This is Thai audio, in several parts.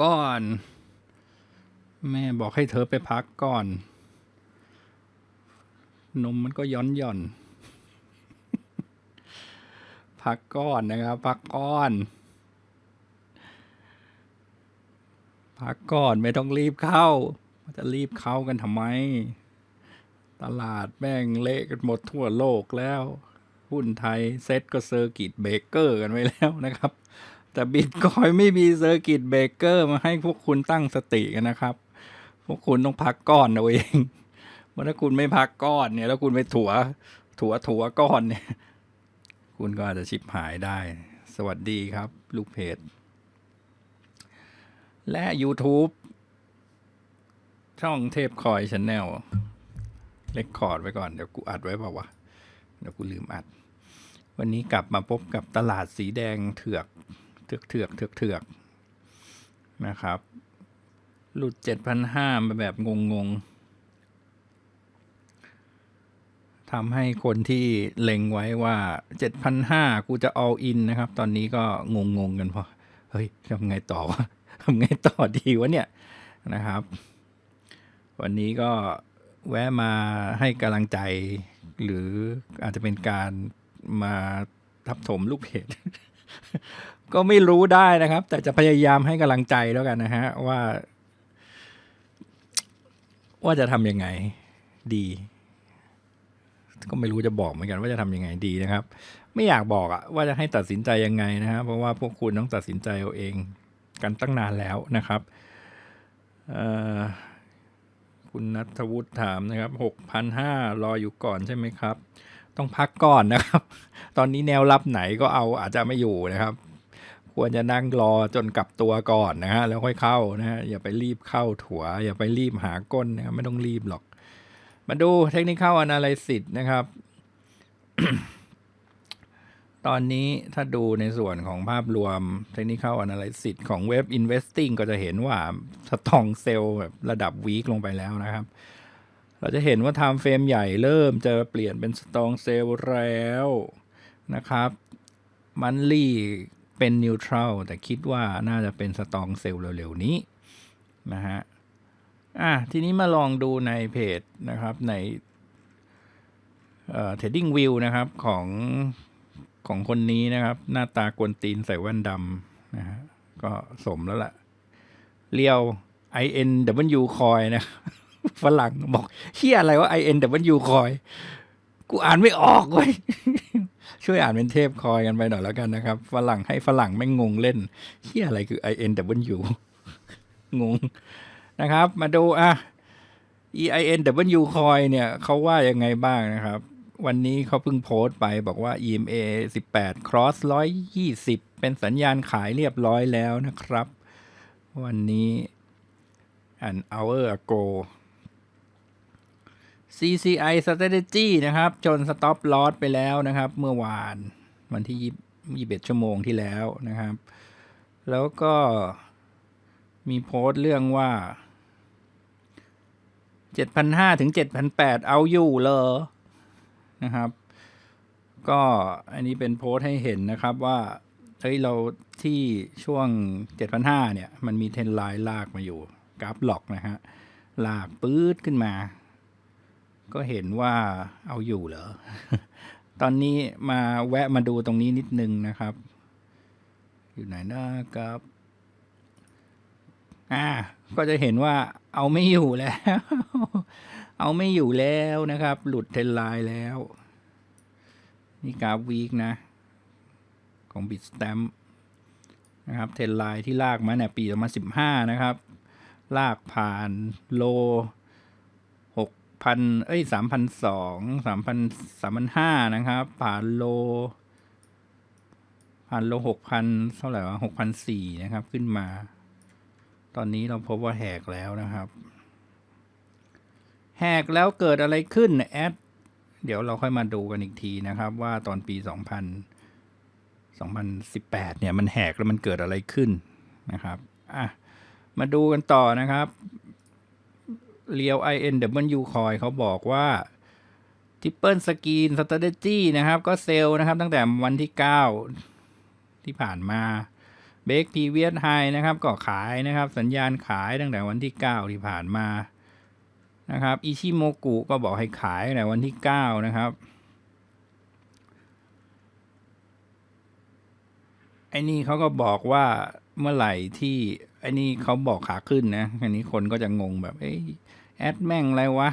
ก่อน แม่บอกให้เธอไปพักก่อน นมมันก็ย้อนหย่อน พักก่อนนะครับ พักก่อน พักก่อนไม่ต้องรีบเข้า จะรีบเข้ากันทำไม ตลาดแม่งเละกันหมดทั่วโลกแล้วหุ้นไทยเซ็ตก็เซอร์กิตเบเกอร์กันไว้แล้วนะครับ แต่บิตคอยไม่มีเซอร์กิตเบรกเกอร์มาให้พวกคุณตั้งสติกันนะครับ พวกคุณต้องพักก้อนเอาเองเพราะถ้าคุณไม่พักก้อนเนี่ย แล้วคุณไปถัว ถัวถัวก้อนเนี่ย คุณก็อาจจะชิบหายได้ สวัสดีครับ ลูกเพจ และ YouTube ช่องเทพคอยชแนลเล็กคอร์ดไว้ก่อน เดี๋ยวกูอัดไว้เปล่าวะ เดี๋ยวกูลืมอัด วันนี้กลับมาพบกับตลาดสีแดงเถือก เถือกเถือกเถือกเถือกนะครับ หลุดเจ็ดพันห้ามาแบบงงงๆทำให้คนที่เล็งไว้ว่าเจ็ดพันห้ากูจะ all in นะครับ ตอนนี้ก็งงงๆกันพอ เฮ้ยทำไงต่อวะทำไงต่อดีวะเนี่ยนะครับ วันนี้ก็แวะมาให้กำลังใจ หรืออาจจะเป็นการมาทับถมลูกเพจ ก็ไม่รู้ได้นะครับ แต่จะพยายามให้กำลังใจแล้วกันนะฮะว่า ว่าจะทำยังไงดี ก็ไม่รู้จะบอกเหมือนกันว่าจะทำยังไงดีนะครับ ไม่อยากบอกอะว่าจะให้ตัดสินใจยังไงนะฮะเพราะว่าพวกคุณต้องตัดสินใจเอาเอง กันตั้งนานแล้วนะครับคุณนัทวุฒิถามนะครับหกพันห้ารออยู่ก่อนใช่ไหมครับ ต้องพักก่อนนะครับ ตอนนี้แนวรับไหนก็เอาอาจจะไม่อยู่นะครับ ควรจะนั่งรอจนกลับตัวก่อนนะฮะแล้วค่อยเข้านะฮะอย่าไปรีบเข้าถัว อย่าไปรีบหาก้นนะไม่ต้องรีบหรอก มาดูเทคนิคเข้า Analysis นะครับ ตอนนี้ถ้าดูในส่วนของภาพรวมเทคนิคเข้า Analysis ของเว็บ Investing ก็จะเห็นว่าสตองเซลแบบระดับวีคลงไปแล้วนะครับเราจะเห็นว่า Time Frame ใหญ่เริ่มจะเปลี่ยนเป็นสตองเซลแล้วนะครับมันลี่ เป็นนิวทรัลแต่คิดว่าน่าจะเป็นสตองเซลล์เร็วๆนี้นะฮะอะทีนี้มาลองดูในเพจนะครับในเอ่อ trading view นะครับของของคนนี้นะครับ หน้าตากวนตีนใส่แว่นดำนะฮะก็สมแล้วล่ะ เรียว INW คอยนะฝรั่งบอกเฮียอะไรว่า INW คอยกูอ่านไม่ออกเว้ย ช่วยอ่านเป็นเทพคอยกันไปหน่อยแล้วกันนะครับ ฝรั่งให้ฝรั่งไม่งงเล่นเฮียอะไรคือ INW งงนะครับ มาดูอะ EINW coin เนี่ยเขาว่ายังไงบ้างนะครับ วันนี้เขาเพิ่งโพสต์ไปบอกว่า EMA 18 cross 120 เป็นสัญญาณขายเรียบร้อยแล้วนะครับ วันนี้ an hour ago CCI strategy นะครับ จน stop loss ไปแล้วนะครับ เมื่อวานวันที่ 21 ชั่วโมงที่แล้วนะครับ แล้วก็มีโพสต์เรื่องว่าเจ็ดพันห้าถึงเจ็ดพันแปดเอาอยู่เลยนะครับ ก็อันนี้เป็นโพสต์ให้เห็นนะครับว่าเฮ้ยเราที่ช่วงเจ็ดพันห้าเนี่ย มันมีเทรนไลน์ลากมาอยู่ กราฟหลอกนะฮะ ลากปื๊ดขึ้นมา ก็เห็นว่าเอาอยู่เหรอ ตอนนี้มาแวะมาดูตรงนี้นิดนึงนะครับ อยู่ไหนนะครับ อ่า ก็จะเห็นว่าเอาไม่อยู่แล้ว เอาไม่อยู่แล้วนะครับ หลุดเทรนไลน์แล้ว นี่กราฟวีคนะ ของบิ t ส t ตมนะครับ เทรนไลน์ที่ลากมาเนี่ยปี2015นะครับ ลากผ่านโล 6,000เอ้ย3,200 3,000 3,500นสามพันห้านะครับ ผ่านโล ผ่านโล6,000เท่าไหร่วะ6,004นะครับขึ้นมา ตอนนี้เราพบว่าแหกแล้วนะครับ แหกแล้วเกิดอะไรขึ้นแอดเดี๋ยวเราค่อยมาดูกันอีกทีนะครับ ว่าตอนปี 2000 2018 เนี่ยมันแหกแล้วมันเกิดอะไรขึ้นนะครับอะมาดูกันต่อนะครับ เรียว INW คอยเขาบอกว่าทิปเปิลสกรีนสต r a t e g y นะครับ ก็เซลล์นะครับ ตั้งแต่วันที่ 9 ที่ผ่านมาเบรกพีเวียไฮนะครับ ก็ขายนะครับ สัญญาณขายตั้งแต่วันที่ 9 ที่ผ่านมานะครับอิชิโมกุก็บอกให้ขายตั้งแต่วันที่ 9 นะครับไอ้นี่เขาก็บอกว่าเมื่อไหร่ที่ไอ้นี่เขาบอกขาขึ้นนะอันนี้คนก็จะงงแบบเอ้ แอดแม่งอะไรวะ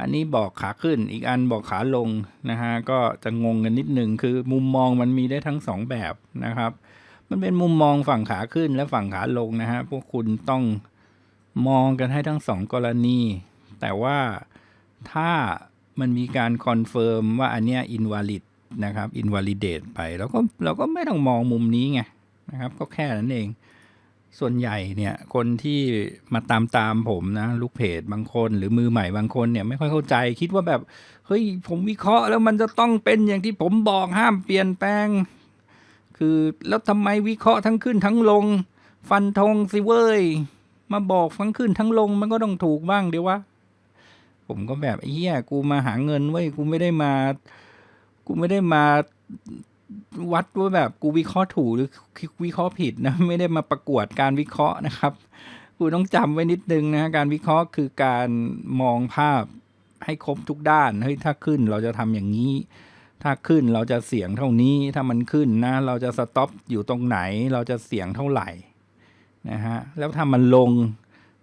อันนี้บอกขาขึ้นอีกอันบอกขาลงนะฮะก็จะงงกันนิดหนึ่งคือมุมมองมันมีได้ทั้งสองแบบนะครับ มันเป็นมุมมองฝั่งขาขึ้นและฝั่งขาลงนะฮะพวกคุณต้องมองกันให้ทั้งสองกรณี แต่ว่าถ้ามันมีการคอนเฟิร์มว่าอันเนี้ยอินวาลิดนะครับอินวาลิเดตไปเราก็เราก็ไม่ต้องมองมุมนี้ไงนะครับ ก็แค่นั้นเอง ส่วนใหญ่เนี่ยคนที่มาตามตามผมนะ ลูกเพจบางคนหรือมือใหม่บางคนเนี่ยไม่ค่อยเข้าใจคิดว่าแบบ เฮ้ยผมวิเคราะห์แล้วมันจะต้องเป็นอย่างที่ผมบอกห้ามเปลี่ยนแปลง คือแล้วทำไมวิเคราะห์ทั้งขึ้นทั้งลง ฟันธงสิเว้ย มาบอกทั้งขึ้นทั้งลงมันก็ต้องถูกบ้างเดี๋ยววะผมก็แบบเหี้ยกูมาหาเงินเว้ยกูไม่ได้มา กูไม่ได้มา วัดว่าแบบกูวิเคราะห์ถูกหรือวิเคราะห์ผิดนะ ไม่ได้มาประกวดการวิเคราะห์นะครับกูต้องจำไว้นิดนึงนะการวิเคราะห์คือการมองภาพให้ครบทุกด้านเฮ้ยถ้าขึ้นเราจะทำอย่างนี้ ถ้าขึ้นเราจะเสียงเท่านี้ถ้ามันขึ้นนะ เราจะสต็อปอยู่ตรงไหน เราจะเสียงเท่าไหร่นะฮะแล้วถ้ามันลง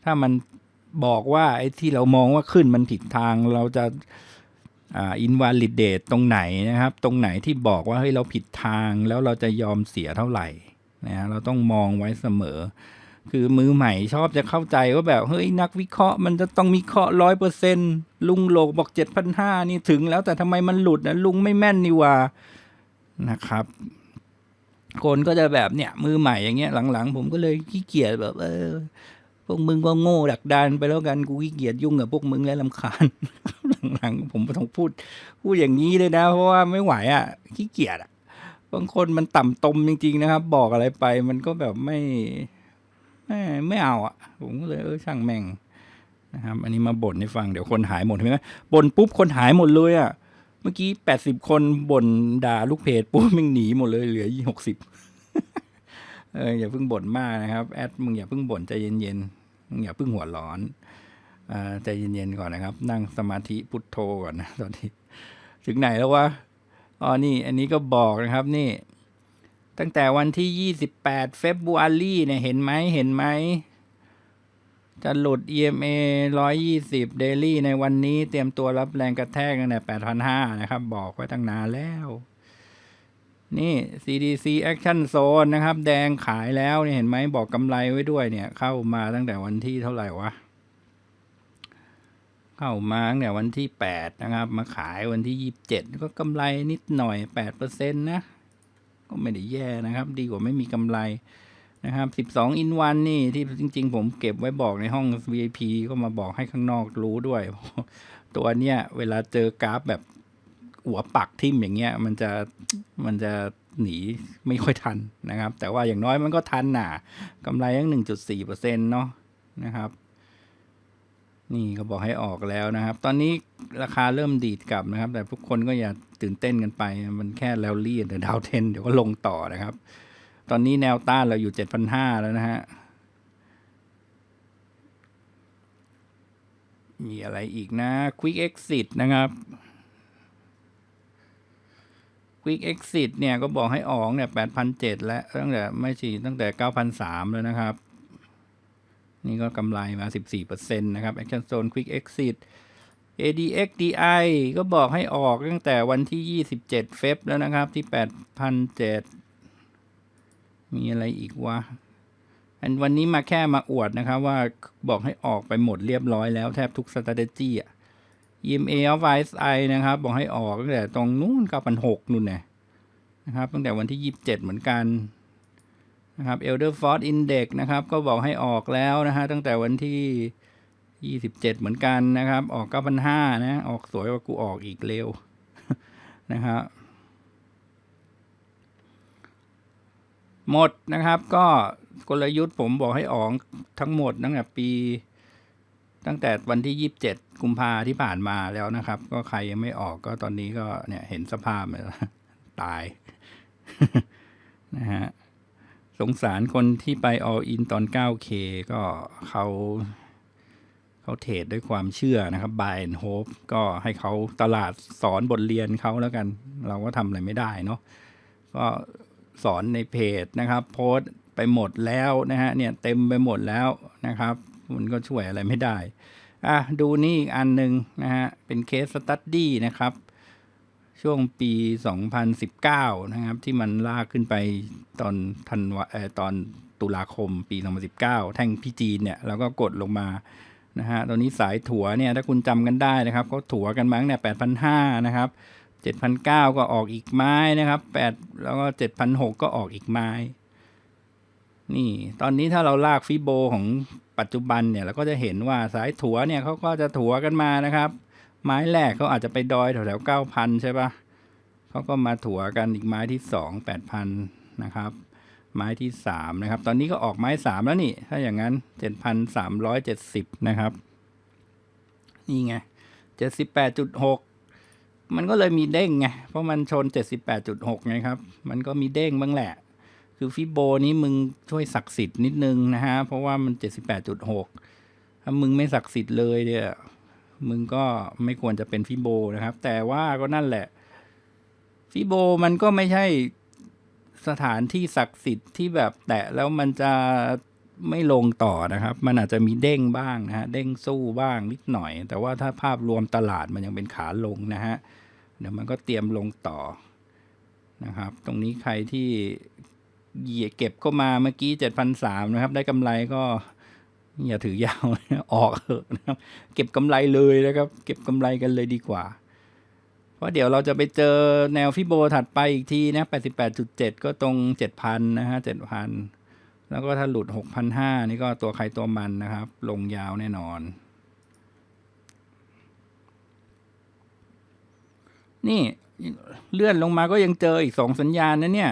ถ้ามันบอกว่าไอ้ที่เรามองว่าขึ้นมันผิดทางเราจะ อ่าอินวาลิเดตตรงไหนนะครับ ตรงไหนที่บอกว่าเฮ้ยเราผิดทางแล้วเราจะยอมเสียเท่าไหร่นะฮะเราต้องมองไว้เสมอ คือมือใหม่ชอบจะเข้าใจว่าแบบเฮ้ยนักวิเคราะห์มันจะต้องมีเคราะห์ร้อยเปอร์เซ็นลุงโลกบอกเจ็ดพันห้านี่ถึงแล้วแต่ทำไมมันหลุดนะลุงไม่แม่นนี่ว่านะครับ คนก็จะแบบเนี่ย มือใหม่อย่างเงี้ยหลังๆ ผมก็เลยขี้เกียจแบบ เออ พวกมึงก็โง่ดักดานไปแล้วกันกูขี้เกียจยุ่งกับพวกมึงแล้วลำคาญ หลังๆผมต้องพูดพูดอย่างนี้เลยนะ เพราะว่าไม่ไหวอะขี้เกียจอะบางคนมันต่ำตมจริง ๆ นะครับ บอกอะไรไปมันก็แบบไม่ไม่ไม่เอาอะ ผมก็เลยเออช่างแม่งนะครับ อันนี้มาบ่นให้ฟังเดี๋ยวคนหายหมดใช่ไหมบ่นปุ๊บคนหายหมดเลยอะเมื่อกี้แปดสิบคนบ่นด่าลูกเพจปุ๊บมึงหนีหมดเลยเหลือยี่หกสิบเอออย่าเพิ่งบ่นมากนะครับแอดมึงอย่าเพิ่งบ่นใจเย็นๆมึงอย่าเพิ่งหัวร้อน ใจเย็นๆก่อนนะครับ นั่งสมาธิพุทโธก่อนนะตอนนี้ ถึงไหนแล้ววะอ๋อนี่ อันนี้ก็บอกนะครับนี่ ตั้งแต่วันที่ 28 เฟบรุอารีเนี่ยเห็นไหมเห็นไหมจะหลุด EMA 120 Daily ในวันนี้เตรียมตัวรับแรงกระแทกตั้งแต่8,500 นะครับ บอกไว้ตั้งนานแล้ว นี่ CDC Action Zone นะครับ แดงขายแล้วเนี่ยเห็นไหมบอกกำไรไว้ด้วยเนี่ย เข้ามาตั้งแต่วันที่เท่าไหร่วะ เข้ามาตั้งแต่วันที่แปดนะครับ มาขายวันที่ยี่สิบเจ็ดก็กำไรนิดหน่อยแปดเปอร์เซ็นต์นะ ก็ไม่ได้แย่นะครับ ดีกว่าไม่มีกำไรนะครับสิบสองอินวันนี่ที่จริง ๆ ผมเก็บไว้บอกในห้อง VIP ก็มาบอกให้ข้างนอกรู้ด้วย ตัวเนี้ยเวลาเจอกราฟแบบหัวปักทิ่มอย่างเงี้ยมันจะมันจะหนีไม่ค่อยทันนะครับ แต่ว่าอย่างน้อยมันก็ทันน่ะกำไรยังหนึ่งจุดสี่เปอร์เซ็นต์เนาะนะครับ นี่ก็บอกให้ออกแล้วนะครับ ตอนนี้ราคาเริ่มดีดกลับนะครับ แต่ทุกคนก็อย่าตื่นเต้นกันไป มันแค่แลลี่เดี๋ยวดาวเทนเดี๋ยวก็ลงต่อนะครับ ตอนนี้แนวต้านเราอยู่เจ็ดพันห้าแล้วนะฮะ มีอะไรอีกนะ Quick Exit นะครับ Quick Exit เนี่ยก็บอกให้ออกเนี่ยแปดพันเจ็ดแล้วตั้งแต่ไม่ใช่ตั้งแต่เก้าพันสามแล้วนะครับ นี่ก็กำไรมา 14%นะครับ Action Zone Quick Exit ADXDI ก็บอกให้ออกตั้งแต่วันที่ 27 เฟบแล้วนะครับที่ 8,007 มีอะไรอีกวะ อันวันนี้มาแค่มาอวดนะครับว่าบอกให้ออกไปหมดเรียบร้อยแล้วแทบทุก strategy อะ EMA of RSI นะครับ บอกให้ออกตั้งแต่ตรงนู้น9,600นู่นเนี่ยนะครับตั้งแต่วันที่ 27 เหมือนกัน นะครับ Elder Ford Index นะครับ ก็บอกให้ออกแล้วนะฮะ ตั้งแต่วันที่ 27 เหมือนกันนะครับ ออก 9,500 นะ ออกสวยกว่ากูออกอีกเร็วนะครับหมดนะครับก็กลยุทธ์ผมบอกให้ออกทั้งหมดตั้งแต่ปี ตั้งแต่วันที่ 27 กุมภาที่ผ่านมาแล้วนะครับ ก็ใครยังไม่ออกก็ตอนนี้ก็เนี่ยเห็นสภาพเลยตายนะฮะ สงสารคนที่ไป all in ตอน 9K ก็เขาเขาเทรดด้วยความเชื่อนะครับ buy and hope ก็ให้เขาตลาดสอนบทเรียนเขาแล้วกัน เราก็ทำอะไรไม่ได้เนาะก็สอนในเพจนะครับ โพสต์ไปหมดแล้วนะฮะเนี่ยเต็มไปหมดแล้วนะครับ มันก็ช่วยอะไรไม่ได้อะดูนี่อีกอันหนึ่งนะฮะเป็นเคสสตัดดี้นะครับ ช่วงปี 2019 นะครับ ที่มันลากขึ้นไปตอนธันวาตอนตุลาคมปี 2019 แท่งพี่จีนเนี่ยแล้วก็กดลงมานะฮะตอนนี้สายถั่วเนี่ยถ้าคุณจำกันได้นะครับเขาถั่วกันมาตั้งแต่8,500 นะครับ7,900ก็ออกอีกไม้นะครับ8แล้วก็7,600ก็ออกอีกไม้ นี่ตอนนี้ถ้าเราลากฟิโบของปัจจุบันเนี่ยเราก็จะเห็นว่าสายถั่วเนี่ยเขาก็จะถั่วกันมานะครับ ไม้แรกเขาอาจจะไปดอยแถวแถวเก้าพันใช่ปะเขาก็มาถั่วกันอีกไม้ที่สองแปดพันนะครับ ไม้ที่สามนะครับ ตอนนี้ก็ออกไม้สามแล้วนี่ ถ้าอย่างนั้นเจ็ดพันสามร้อยเจ็ดสิบนะครับ นี่ไงเจ็ดสิบแปดจุดหกมันก็เลยมีเด้งไง เพราะมันชนเจ็ดสิบแปดจุดหกไงครับ มันก็มีเด้งบ้างแหละ คือฟิโบนี้มึงช่วยศักดิ์สิทธิ์นิดนึงนะฮะ เพราะว่ามันเจ็ดสิบแปดจุดหกถ้ามึงไม่ศักดิ์สิทธิ์เลยเนี่ย มึงก็ไม่ควรจะเป็นฟิโบนะครับ แต่ว่าก็นั่นแหละ ฟิโบมันก็ไม่ใช่สถานที่ศักดิ์สิทธิ์ที่แบบแตะแล้วมันจะไม่ลงต่อนะครับ มันอาจจะมีเด้งบ้างนะฮะ เด้งสู้บ้างนิดหน่อย แต่ว่าถ้าภาพรวมตลาดมันยังเป็นขาลงนะฮะ เดี๋ยวมันก็เตรียมลงต่อนะครับ ตรงนี้ใครที่เหยียเก็บเข้ามาเมื่อกี้เจ็ดพันสามนะครับ ได้กำไรก็ อย่าถือยาวออกเถอะนะครับ เก็บกำไรเลยนะครับ เก็บกำไรกันเลยดีกว่า เพราะเดี๋ยวเราจะไปเจอแนวฟิโบถัดไปอีกทีนะ88.7 ก็ตรง 7,000 นะฮะ 7,000 แล้วก็ถ้าหลุด 6,500 นี่ก็ตัวใครตัวมันนะครับ ลงยาวแน่นอน นี่เลื่อนลงมาก็ยังเจออีกสองสัญญาณนะเนี่ย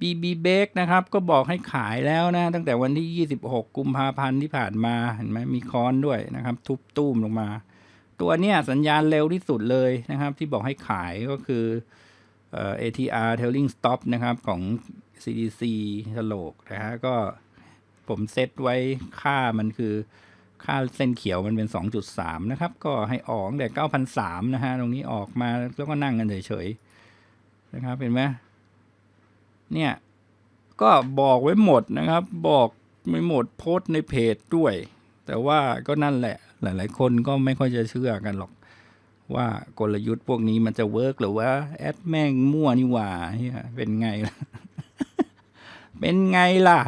BB b a k นะครับ ก็บอกให้ขายแล้วนะ ตั้งแต่วันที่ 26 กุมภาพันธ์ที่ผ่านมาเห็นไหมมีค้อนด้วยนะครับ ทุบตุ้มลงมา ตัวเนี้ยสัญญาณเร็วที่สุดเลยนะครับ ที่บอกให้ขายก็คือเอ่อ ATR Trailing Stop นะครับ ของ CDC ฉลกนะฮะก็ผมเซตไว้ค่ามันคือค่าเส้นเขียวมันเป็น 2.3 นะครับ ก็ให้ออกตั้งแต่9,003นะฮะ ตรงนี้ออกมาแล้วก็นั่งกันเฉยๆนะครับ เห็นไหม เนี่ยก็บอกไว้หมดนะครับ บอกไม่หมดโพสต์ในเพจด้วย แต่ว่าก็นั่นแหละ หลาย ๆ คนก็ไม่ค่อยจะเชื่อกันหรอก ว่ากลยุทธ์พวกนี้มันจะเวิร์กหรือว่าแอดแม่งมั่วนี่หว่าเหี้ยเป็นไงล่ะ เป็นไงล่ะ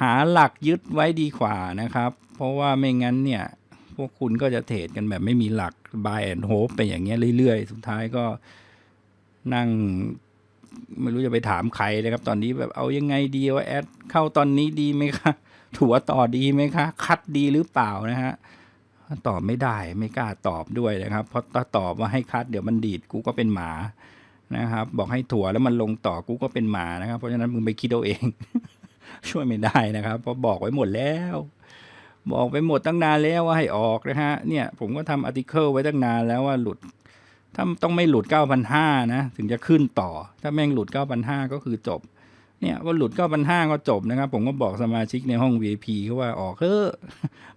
หาหลักยึดไว้ดีกว่านะครับ เพราะว่าไม่งั้นเนี่ย พวกคุณก็จะเทรดกันแบบไม่มีหลัก buy and hope ไปอย่างเงี้ยเรื่อย ๆ สุดท้ายก็นั่ง ไม่รู้จะไปถามใครนะครับ ตอนนี้แบบเอายังไงดีว่าแอดเข้าตอนนี้ดีไหมคะถัวต่อดีไหมคะ คัดดีหรือเปล่านะฮะตอบไม่ได้ไม่กล้าตอบด้วยนะครับ เพราะถ้าตอบว่าให้คัดเดี๋ยวมันดีดกูก็เป็นหมานะครับ บอกให้ถั่วแล้วมันลงต่อกูก็เป็นหมานะครับ เพราะฉะนั้นมึงไปคิดเอาเอง ช่วยไม่ได้นะครับเพราะบอกไว้หมดแล้ว บอกไปหมดตั้งนานแล้วว่าให้ออกนะฮะเนี่ย ผมก็ทำอาร์ติเคิลไว้ตั้งนานแล้วว่าหลุด ถ้าต้องไม่หลุด 9,500 นะ ถึงจะขึ้นต่อ ถ้าแม่งหลุด 9,500 ก็คือจบ เนี่ยว่าหลุด 9,500 ก็จบนะครับ ผมก็บอกสมาชิกในห้อง VIP เขาว่าออกเฮ้อ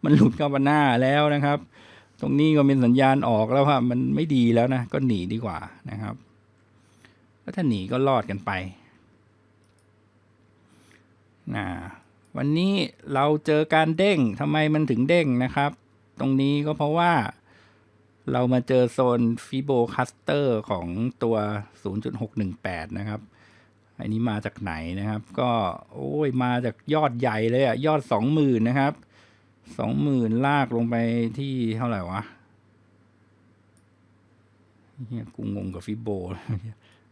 มันหลุด 9,500 แล้วนะครับ ตรงนี้ก็เป็นสัญญาณออกแล้วว่ามันไม่ดีแล้วนะ ก็หนีดีกว่านะครับแล้วถ้าหนีก็รอดกันไปนะวันนี้เราเจอการเด้งทำไมมันถึงเด้งนะครับ ตรงนี้ก็เพราะว่า เรามาเจอโซนฟิโบคัสเตอร์ของตัว 0.618 นะครับ อันนี้มาจากไหนนะครับ ก็โอ้ยมาจากยอดใหญ่เลยอะยอด 20,000 นะครับ 20,000 ลากลงไปที่เท่าไหร่วะเนี่ยกูงงกับฟิโบ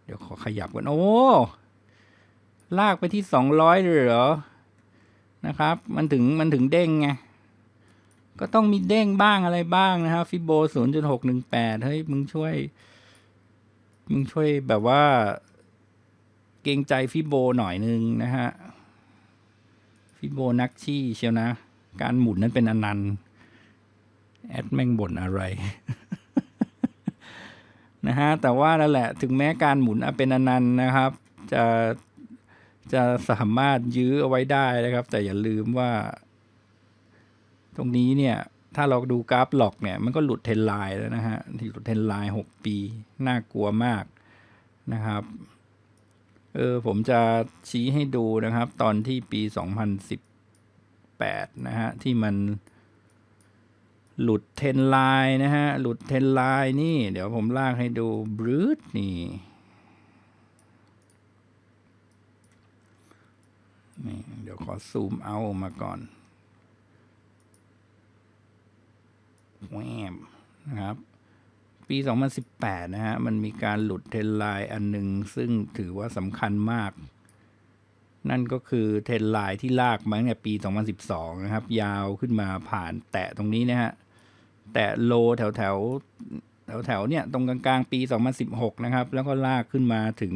เดี๋ยวขอขยับก่อนโอ้ ลากไปที่ 200เลยเหรอ นะครับ มันถึงมันถึงเด้งไง ก็ต้องมีเด้งบ้างอะไรบ้างนะครับฟิโบ0.618เฮ้ยมึงช่วย มึงช่วยแบบว่า เกรงใจฟิโบหน่อยนึงนะฮะฟิโบนักชี่เชียวนะ การหมุนนั้นเป็นอนันต์แอดแม่งบ่นอะไรนะฮะแต่ว่านั่นแหละถึงแม้การหมุนเป็นอนันต์นะครับ จะจะสามารถยื้อเอาไว้ได้นะครับ แต่อย่าลืมว่า ตรงนี้เนี่ยถ้าเราดูกราฟหลอกเนี่ยมันก็หลุดเทรนไลน์แล้วนะฮะที่หลุดเทรนไลน์หกปี น่ากลัวมากนะครับเออผมจะชี้ให้ดูนะครับ ตอนที่ปี 2018 นะฮะ ที่มันหลุดเทนไลน์นะฮะ หลุดเทนไลน์นี่ เดี๋ยวผมลากให้ดูบรูดนี่นี่ เดี๋ยวขอซูมเอามาก่อน แวมนะครับ ปี 2018 นะฮะ มันมีการหลุดเทรนไลน์อันหนึ่งซึ่งถือว่าสำคัญมาก นั่นก็คือเทรนไลน์ที่ลากมาตั้งแต่ปี 2012 นะครับ ยาวขึ้นมาผ่านแตะตรงนี้นะฮะ แตะโลแถวแถวแถวแถวๆเนี่ยตรงกลางๆปี 2016 นะครับ แล้วก็ลากขึ้นมาถึง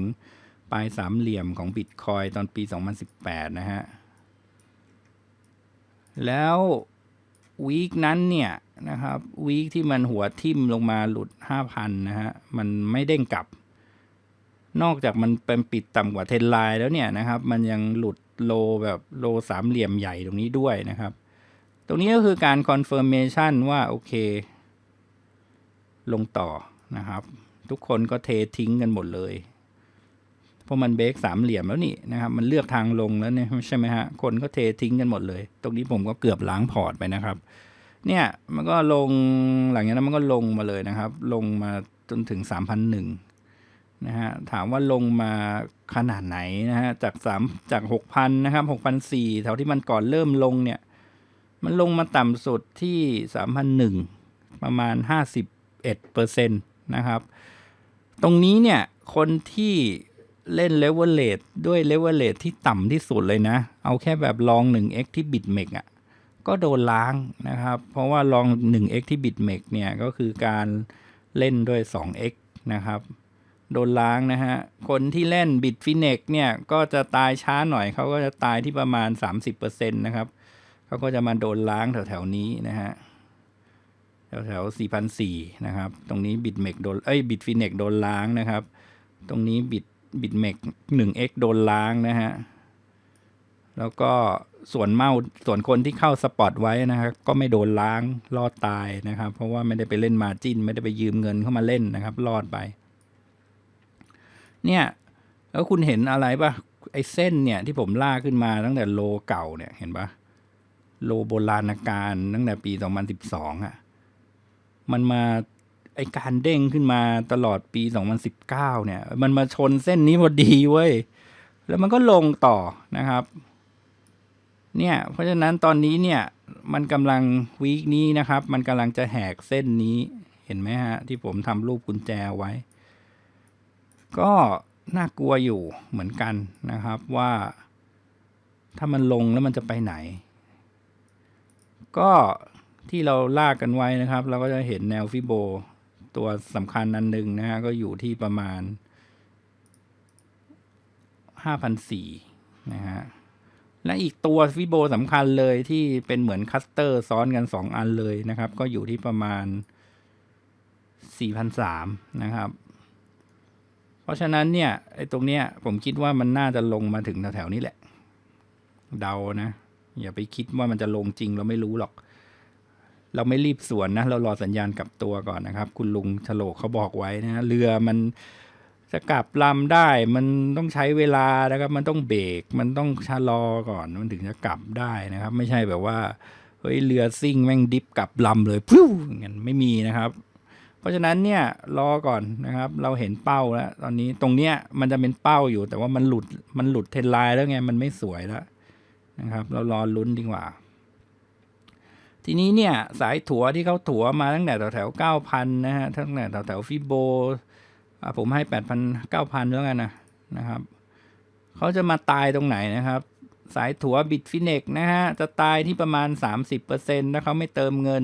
ปลายสามเหลี่ยมของบิตคอยตอนปี 2018 นะฮะ แล้ว วีคนั้นเนี่ยนะครับวีคที่มันหัวทิ่มลงมาหลุด 5,000 นะฮะ มันไม่เด้งกลับ นอกจากมันเป็นปิดต่ำกว่าเทรนไลน์แล้วเนี่ยนะครับ มันยังหลุดโลแบบโลสามเหลี่ยมใหญ่ตรงนี้ด้วยนะครับ ตรงนี้ก็คือการคอนเฟิร์มเมชันว่า โอเค ลงต่อนะครับ ทุกคนก็เททิ้งกันหมดเลย เพราะมันเบรกสามเหลี่ยมแล้วนี่นะครับ มันเลือกทางลงแล้วเนี่ยใช่ไหมฮะ คนก็เททิ้งกันหมดเลย ตรงนี้ผมก็เกือบล้างพอร์ตไปนะครับ เนี่ยมันก็ลงหลังจากนั้นมันก็ลงมาเลยนะครับ ลงมาจนถึง 3,001นะฮะ ถามว่าลงมาขนาดไหนนะฮะ จากสามจาก 6,000 นะครับ 6,004แถวที่มันก่อนเริ่มลงเนี่ย มันลงมาต่ำสุดที่ 3,001 ประมาณ 51เปอร์เซ็นต์นะครับ ตรงนี้เนี่ย คนที่ เล่นเลเวลเลตด้วยเลเวลเลตที่ต่ำที่สุดเลยนะ เอาแค่แบบลอง 1x ที่บิตเมกอะก็โดนล้างนะครับ เพราะว่าลอง 1x ที่บิตเมกเนี่ยก็คือการเล่นด้วย 2x นะครับ โดนล้างนะฮะ คนที่เล่นบิตฟินเนกเนี่ยก็จะตายช้าหน่อยเขาก็จะตายที่ประมาณ 30%นะครับเขาก็จะมาโดนล้างแถวๆนี้นะฮะแถวๆ4,004นะครับ ตรงนี้บิตเมกโดน เอ้ยบิตฟินเนกโดนล้างนะครับ ตรงนี้บิต บิตเมก 1x โดนล้างนะฮะ แล้วก็ส่วนเมาส่วนคนที่เข้าสปอตไว้นะครับก็ไม่โดนล้างรอดตายนะครับ เพราะว่าไม่ได้ไปเล่นมาจินไม่ได้ไปยืมเงินเข้ามาเล่นนะครับ รอดไป เนี่ย แล้วคุณเห็นอะไรปะไอ้เส้นเนี่ยที่ผมลากขึ้นมาตั้งแต่โลเก่าเนี่ยเห็นปะโลโบราณการตั้งแต่ปี 2012อะ่ะมันมา ไอการเด้งขึ้นมาตลอดปี 2019 เนี่ย มันมาชนเส้นนี้พอดีเว้ย แล้วมันก็ลงต่อนะครับ เนี่ย เพราะฉะนั้นตอนนี้เนี่ย มันกำลังวีคนี้นะครับ มันกำลังจะแหกเส้นนี้ เห็นไหมฮะ ที่ผมทำรูปกุญแจไว้ ก็น่ากลัวอยู่เหมือนกันนะครับว่า ถ้ามันลงแล้วมันจะไปไหน ก็ที่เราลากกันไว้นะครับ เราก็จะเห็นแนวฟิโบ ตัวสำคัญอันหนึ่งนะฮะก็อยู่ที่ประมาณ5,004นะฮะและอีกตัวฟิโบสำคัญเลยที่เป็นเหมือนคัสเตอร์ซ้อนกัน 2 อันเลยนะครับ ก็อยู่ที่ประมาณ4,003นะครับ เพราะฉะนั้นเนี่ยไอ้ตรงเนี้ยผมคิดว่ามันน่าจะลงมาถึงแถวๆนี้แหละ เดานะ อย่าไปคิดว่ามันจะลงจริงเราไม่รู้หรอก เราไม่รีบสวนนะเรารอสัญญาณกลับตัวก่อนนะครับ คุณลุงฉลกเขาบอกไว้นะเรือมันจะกลับลำได้มันต้องใช้เวลานะครับ มันต้องเบรกมันต้องชะลอก่อนมันถึงจะกลับได้นะครับ ไม่ใช่แบบว่าเฮ้ยเรือซิ่งแม่งดิฟกลับลำเลยพิ้วอย่างนั้นไม่มีนะครับ เพราะฉะนั้นเนี่ยรอก่อนนะครับ เราเห็นเป้าแล้ว ตอนนี้ตรงเนี้ยมันจะเป็นเป้าอยู่ แต่ว่ามันหลุดมันหลุดเทนไลน์แล้วไงมันไม่สวยแล้วนะครับ เรารอลุ้นดีกว่า ทีนี้เนี่ยสายถั่วที่เขาถั่วมาตั้งแต่แถวแถวเก้าพันนะฮะตั้งแต่แถวแถวฟิโบผมให้แปดพันเก้าพันแล้วกันนะนะครับเขาจะมาตายตรงไหนนะครับ สายถั่วบิตฟินเนกนะฮะจะตายที่ประมาณ 30%ถ้าเขาไม่เติมเงิน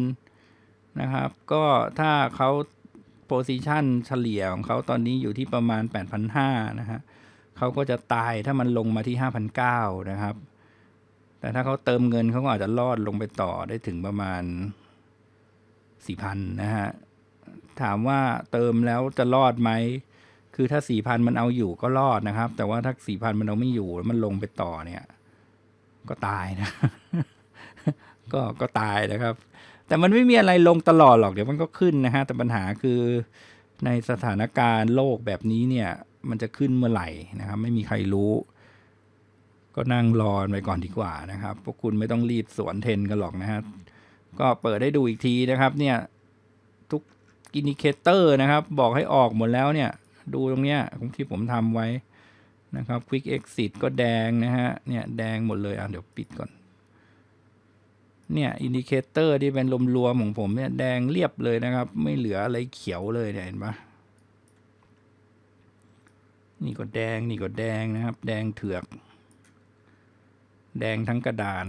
นะครับ ก็ถ้าเขาโพซิชันเฉลี่ยของเขาตอนนี้อยู่ที่ประมาณ 8,500นะฮะเขาก็จะตายถ้ามันลงมาที่ 5,900นะครับ แต่ถ้าเขาเติมเงินเขาก็อาจจะรอดลงไปต่อได้ถึงประมาณ4,000นะฮะ ถามว่าเติมแล้วจะรอดไหม คือถ้าสี่พันมันเอาอยู่ก็รอดนะครับ แต่ว่าถ้าสี่พันมันเอาไม่อยู่แล้วมันลงไปต่อเนี่ย ก็ตายนะ ก็ก็ตายนะครับ แต่มันไม่มีอะไรลงตลอดหรอกเดี๋ยวมันก็ขึ้นนะฮะ แต่ปัญหาคือในสถานการณ์โลกแบบนี้เนี่ย มันจะขึ้นเมื่อไหร่นะครับ ไม่มีใครรู้ ก็นั่งรอไปก่อนดีกว่านะครับ พวกคุณไม่ต้องรีบสวนเทนกันหรอกนะฮะก็เปิดได้ดูอีกทีนะครับเนี่ยทุกอินดิเคเตอร์นะครับ บอกให้ออกหมดแล้วเนี่ย ดูตรงเนี้ยของที่ผมทำไว้นะครับ Quick Exit ก็แดงนะฮะเนี่ยแดงหมดเลยอะเดี๋ยวปิดก่อน เนี่ยอินดิเคเตอร์ที่เป็นรวมๆของผมเนี่ยแดงเรียบเลยนะครับ ไม่เหลืออะไรเขียวเลยเนี่ยเห็นปะนี่ก็แดงนี่ก็แดงนะครับ แดงเถือก แดงทั้งกระดาน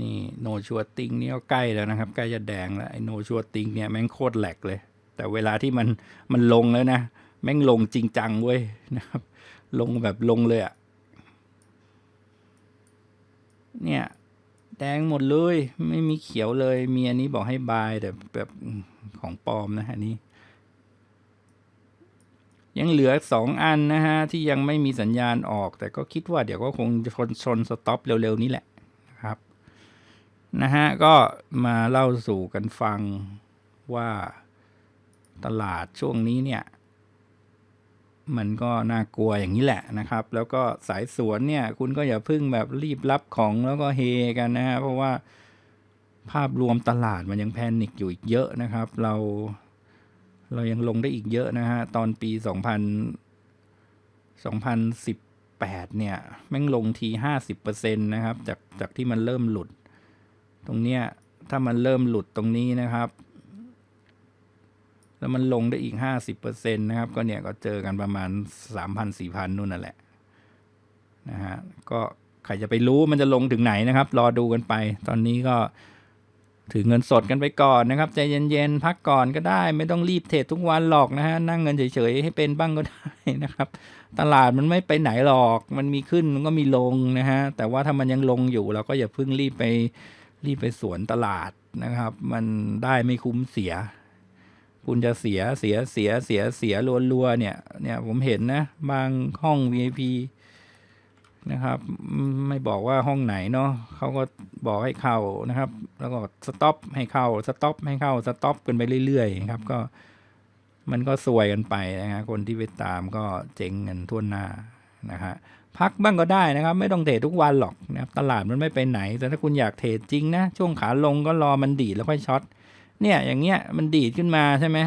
นี่โนชัวติงนี่ก็ใกล้แล้วนะครับ ใกล้จะแดงแล้วไอโนชัวติงเนี่ยแม่งโคตรแหลกเลย แต่เวลาที่มันมันลงแล้วนะ แม่งลงจริงจังเว้ยนะครับ ลงแบบลงเลยอะเนี่ยแดงหมดเลย ไม่มีเขียวเลย มีอันนี้บอกให้บายแต่แบบ ของปลอมนะอันนี้ ยังเหลือสองอันนะฮะ ที่ยังไม่มีสัญญาณออก แต่ก็คิดว่าเดี๋ยวก็คงจะชนชนสต็อปเร็วๆ นี้แหละนะครับนะฮะ ก็มาเล่าสู่กันฟังว่าตลาดช่วงนี้เนี่ย มันก็น่ากลัวอย่างนี้แหละนะครับ แล้วก็สายสวนเนี่ย คุณก็อย่าพิ่งแบบรีบรับของแล้วก็เฮกันนะฮะเพราะว่า ภาพรวมตลาดมันยังแพนิคอยู่อีกเยอะนะครับ เราเรายังลงได้อีกเยอะนะฮะ ตอนปี 2000 2018 เนี่ย แม่งลงที 50%นะครับ จากจากที่มันเริ่มหลุด ตรงเนี้ย ถ้ามันเริ่มหลุดตรงนี้นะครับ แล้วมันลงได้อีก 50%นะครับ ก็เนี่ยก็เจอกันประมาณ 3,000 4,000 นู่นนั่นแหละนะฮะ ก็ใครจะไปรู้มันจะลงถึงไหนนะครับ รอดูกันไป ตอนนี้ก็ ถือเงินสดกันไปก่อนนะครับใจเย็นๆพักก่อนก็ได้ ไม่ต้องรีบเทรดทุกวันหรอกนะฮะนั่งเงินเฉยๆให้เป็นบ้างก็ได้นะครับ ตลาดมันไม่ไปไหนหรอก มันมีขึ้นมันก็มีลงนะฮะแต่ว่าถ้ามันยังลงอยู่เราก็อย่าเพิ่งรีบไปรีบไปสวนตลาดนะครับ มันได้ไม่คุ้มเสีย คุณจะเสียเสียเสียเสียเสียรัวๆเนี่ยเนี่ยผมเห็นนะบางห้อง VIP นะครับ ไม่บอกว่าห้องไหนเนาะเขาก็บอกให้เข้านะครับ แล้วก็สต็อปให้เข้าสต็อปให้เข้าสต็อปกันไปเรื่อยๆครับก็มันก็ซวยกันไปนะฮะคนที่ไปตามก็เจ๊งกันทั่วหน้านะฮะพักบ้างก็ได้นะครับ ไม่ต้องเทรดทุกวันหรอกนะครับตลาดมันไม่ไปไหน แต่ถ้าคุณอยากเทรดจริงนะ ช่วงขาลงก็รอมันดีดแล้วค่อยช็อตเนี่ยอย่างเงี้ยมันดีดขึ้นมาใช่ไหม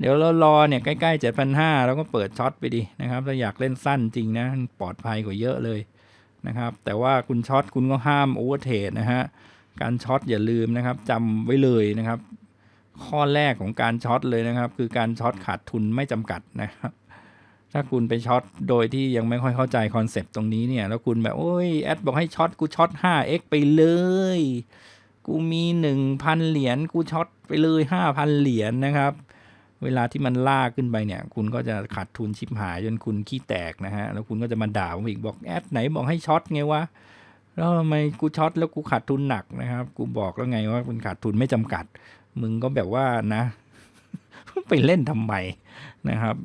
เดี๋ยวเรารอเนี่ยใกล้ๆเจ็ดพันห้าเราก็เปิดช็อตไปดินะครับถ้าอยากเล่นสั้นจริงนะปลอดภัยกว่าเยอะเลยนะครับแต่ว่าคุณช็อตคุณก็ห้ามโอเวอร์เทรดนะฮะการช็อตอย่าลืมนะครับจำไว้เลยนะครับ ข้อแรกของการช็อตเลยนะครับ คือการช็อตขาดทุนไม่จำกัดนะครับถ้าคุณไปช็อตโดยที่ยังไม่ค่อยเข้าใจคอนเซปต์ตรงนี้เนี่ย แล้วคุณแบบโอ้ยแอดบอกให้ช็อตกูช็อต 5x ไปเลย กูมีหนึ่งพันเหรียญกูช็อตไปเลยห้าพันเหรียญนะครับ เวลาที่มันลากขึ้นไปเนี่ย คุณก็จะขาดทุนชิบหายจนคุณขี้แตกนะฮะ แล้วคุณก็จะมาด่าผมอีกบอกแอดไหนบอกให้ช็อตไงวะ แล้วทำไมกูช็อตแล้วกูขาดทุนหนักนะครับ กูบอกแล้วไงว่าคุณขาดทุนไม่จำกัด มึงก็แบบว่านะ ไปเล่นทำไมนะครับ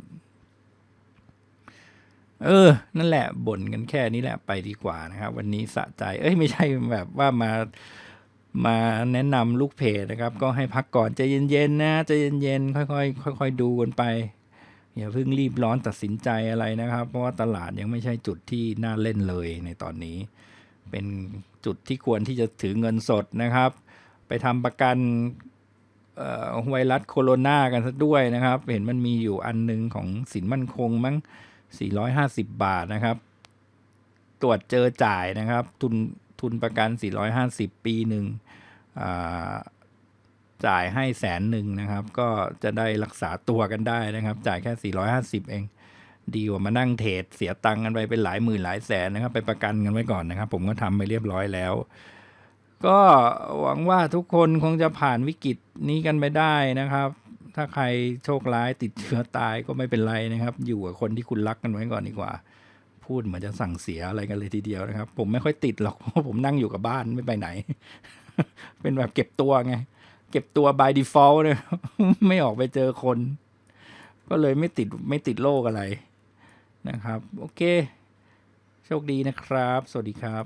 เออ นั่นแหละบ่นกันแค่นี้แหละไปดีกว่านะครับ วันนี้สะใจ เอ้ยไม่ใช่แบบว่ามา มาแนะนำลูกเพจนะครับ ก็ให้พักก่อนใจเย็นๆนะใจเย็นๆค่อยๆค่อยๆดูกันไปอย่าเพิ่งรีบร้อนตัดสินใจอะไรนะครับ เพราะว่าตลาดยังไม่ใช่จุดที่น่าเล่นเลยในตอนนี้ เป็นจุดที่ควรที่จะถือเงินสดนะครับ ไปทำประกันเอ่อไวรัสโคโรนากันซะด้วยนะครับ เห็นมันมีอยู่อันหนึงของสินมั่นคงมั้ง 450 บาทนะครับ ตรวจเจอจ่ายนะครับ ทุน ทุนประกัน 450 ปีหนึ่งจ่ายให้แสนหนึ่งนะครับ ก็จะได้รักษาตัวกันได้นะครับ จ่ายแค่ 450 เอง ดีกว่ามานั่งเทรดเสียตังค์กันไปเป็นหลายหมื่นหลายแสนนะครับ ไปประกันกันไว้ก่อนนะครับ ผมก็ทำไปเรียบร้อยแล้ว ก็หวังว่าทุกคนคงจะผ่านวิกฤตนี้กันไปได้นะครับ ถ้าใครโชคร้ายติดเชื้อตายก็ไม่เป็นไรนะครับ อยู่กับคนที่คุณรักกันไว้ก่อนดีกว่า พูดเหมือนจะสั่งเสียอะไรกันเลยทีเดียวนะครับ ผมไม่ค่อยติดหรอกเพราะผมนั่งอยู่กับบ้านไม่ไปไหน เป็นแบบเก็บตัวไง เก็บตัว by default เนยไม่ออกไปเจอคน ก็เลยไม่ติดไม่ติดโรคอะไรนะครับ โอเค โชคดีนะครับ สวัสดีครับ